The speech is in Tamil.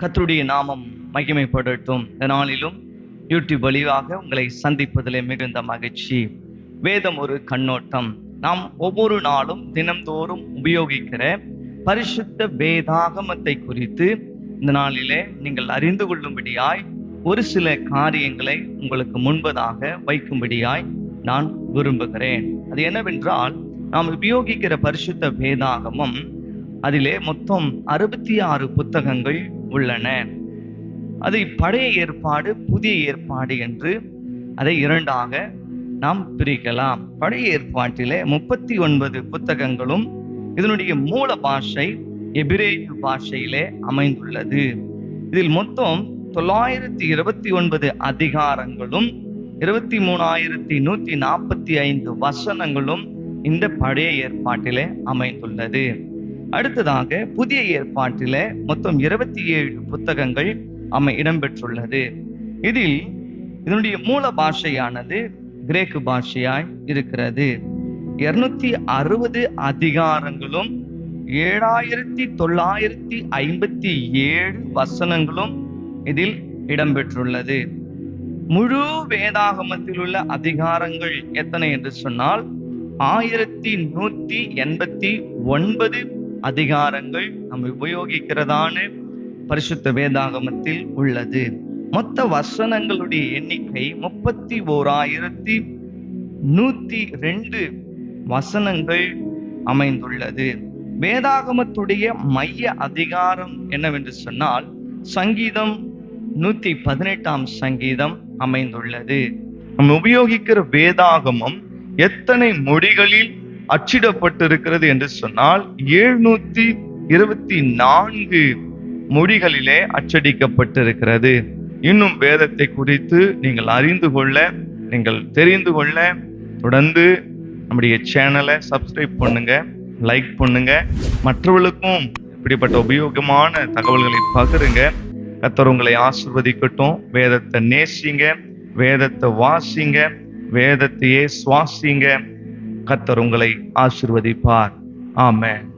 கத்தருடைய நாமம் மகிமைப்படுத்தும். இந்த நாளிலும் யூடியூப் வழியாக உங்களை சந்திப்பதில் மிகுந்த மகிழ்ச்சி. வேதம் ஒரு கண்ணோட்டம். நாம் ஒவ்வொரு நாளும் தினம்தோறும் உபயோகிக்கிற பரிசுத்த வேதாகமத்தை குறித்து இந்த நாளிலே நீங்கள் அறிந்து கொள்ளும்படியாய் ஒரு சில காரியங்களை உங்களுக்கு முன்பதாக வைக்கும்படியாய் நான் விரும்புகிறேன். அது என்னவென்றால் நாம் உபயோகிக்கிற பரிசுத்த வேதாகமம் அதிலே மொத்தம் அறுபத்தி ஆறு புத்தகங்கள் உள்ளன. அதை பழைய ஏற்பாடு புதிய ஏற்பாடு என்று அதை இரண்டாக நாம் பிரிக்கலாம். பழைய ஏற்பாட்டிலே முப்பத்தி ஒன்பது புத்தகங்களும் இதனுடைய மூல பாஷை எபிரேயு பாஷையிலே அமைந்துள்ளது. இதில் மொத்தம் தொள்ளாயிரத்தி இருபத்தி ஒன்பது அதிகாரங்களும் இருபத்தி மூணாயிரத்தி நூத்தி நாற்பத்தி ஐந்து வசனங்களும் இந்த பழைய ஏற்பாட்டிலே அமைந்துள்ளது அடுத்ததாக புதிய ஏற்பாட்டில மொத்தம் இருபத்தி ஏழு புத்தகங்கள் அமை இடம்பெற்றுள்ளது. இதில் இதனுடைய மூல பாஷையானது கிரேக்கு பாஷையாய் இருக்கிறது. இருநூத்தி அறுபது அதிகாரங்களும் ஏழாயிரத்தி தொள்ளாயிரத்தி ஐம்பத்தி ஏழு வசனங்களும் இதில் இடம்பெற்றுள்ளது. முழு வேதாகமத்தில் உள்ள அதிகாரங்கள் எத்தனை என்று சொன்னால் ஆயிரத்தி நூத்தி எண்பத்தி ஒன்பது அதிகாரங்கள் நம்ம உபயோகிக்கிறதான பரிசுத்த வேதாகமத்தில் உள்ளது. மொத்த வசனங்களுடைய எண்ணிக்கை முப்பத்தி ஓராயிரத்தி நூத்தி ரெண்டு வசனங்கள் அமைந்துள்ளது. வேதாகமத்துடைய மைய அதிகாரம் என்னவென்று சொன்னால் சங்கீதம் நூத்தி பதினெட்டாம் சங்கீதம் அமைந்துள்ளது. நம்ம உபயோகிக்கிற வேதாகமம் எத்தனை மொழிகளில் அச்சிடப்பட்டிருக்கிறது என்று சொன்னால் எழுநூத்தி இருபத்தி நான்கு மொழிகளிலே அச்சடிக்கப்பட்டிருக்கிறது. இன்னும் வேதத்தை குறித்து நீங்கள் அறிந்து கொள்ள நீங்கள் தெரிந்து கொள்ள தொடர்ந்து நம்முடைய சேனலை சப்ஸ்கிரைப் பண்ணுங்க லைக் பண்ணுங்க. மற்றவர்களுக்கும் இப்படிப்பட்ட உபயோகமான தகவல்களை பகிருங்க. கத்தர் உங்களை ஆசிர்வதிக்கட்டும். வேதத்தை நேசிங்க வேதத்தை வாசிங்க வேதத்தையே சுவாசிங்க. கத்தர் உங்களை ஆசிர்வதிப்பார். ஆமேன்.